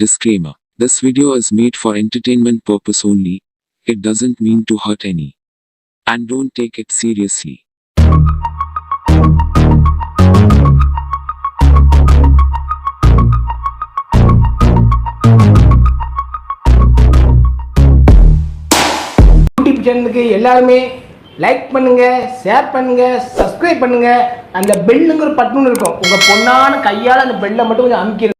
Disclaimer. This video is made for entertainment purpose only. It doesn't mean to hurt any. And don't take it seriously. YouTube சேனலுக்கு எல்லாருமே like பண்ணுங்க share பண்ணுங்க subscribe பண்ணுங்க அந்த பெல்லுங்கிற button இருக்கும் உங்க பொண்ணான கையால் அந்த பெல்லை மட்டும் கொஞ்சம் அமுக்கிடுங்க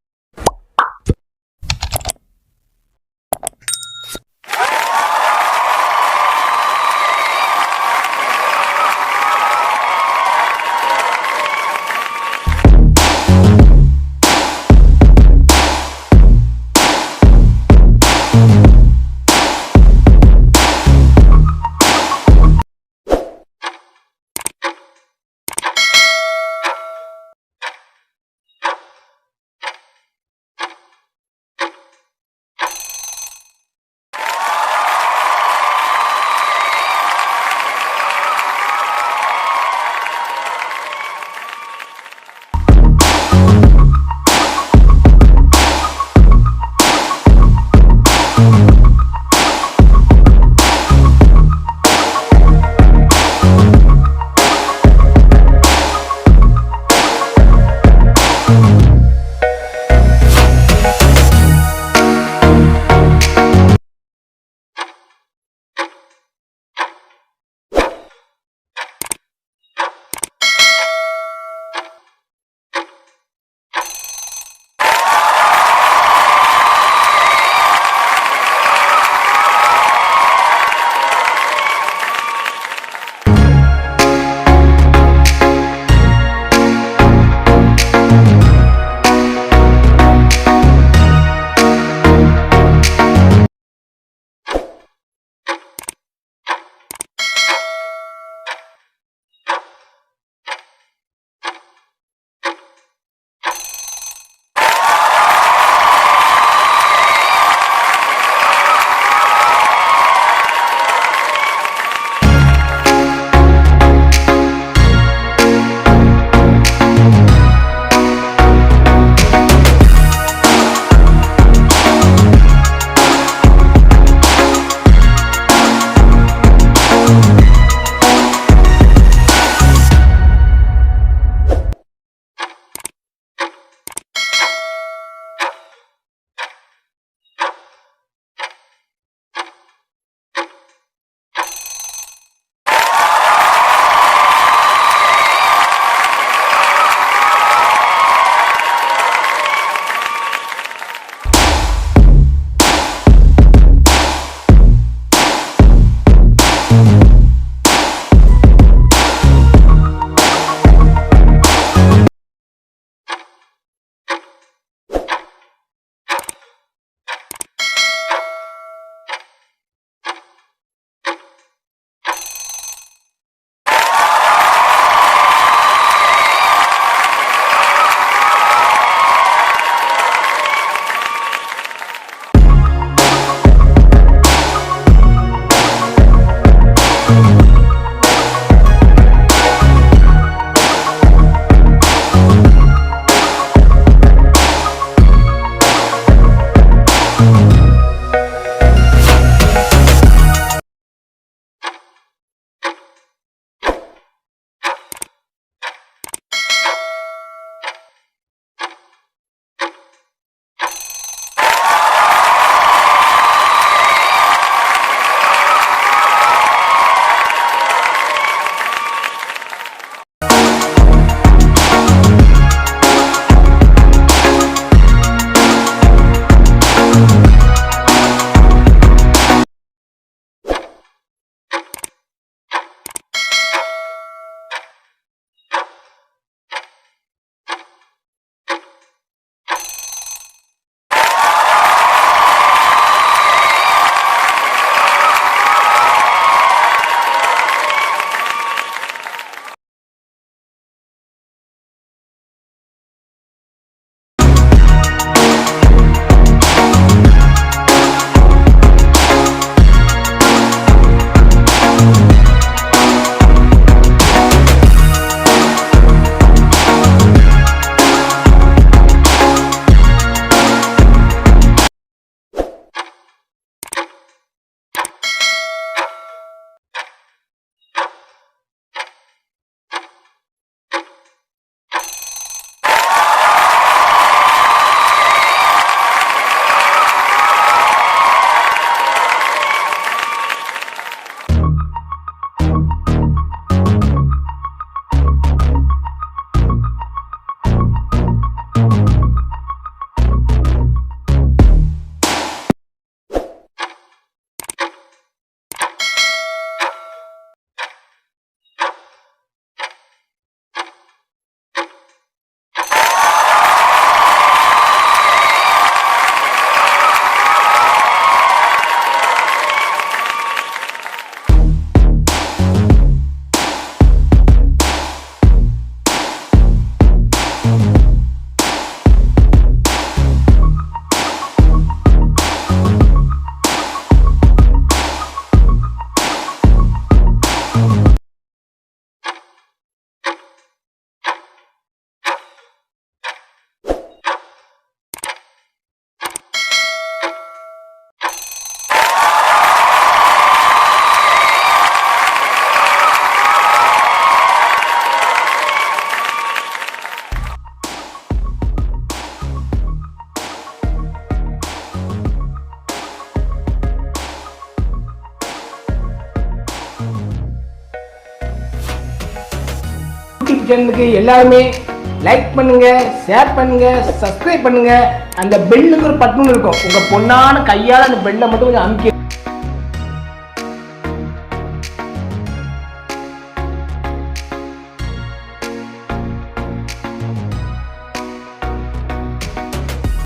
சேனலுக்கு எல்லாருமே லைக் பண்ணுங்க ஷேர் பண்ணுங்க சப்ஸ்கிரைப் பண்ணுங்க. அந்த பெல்லுக்கு ஒரு பட்டன் இருக்கும். உங்க பொண்ணான கையால அந்த பெல்லை மட்டும் கொஞ்சம் அமுக்கி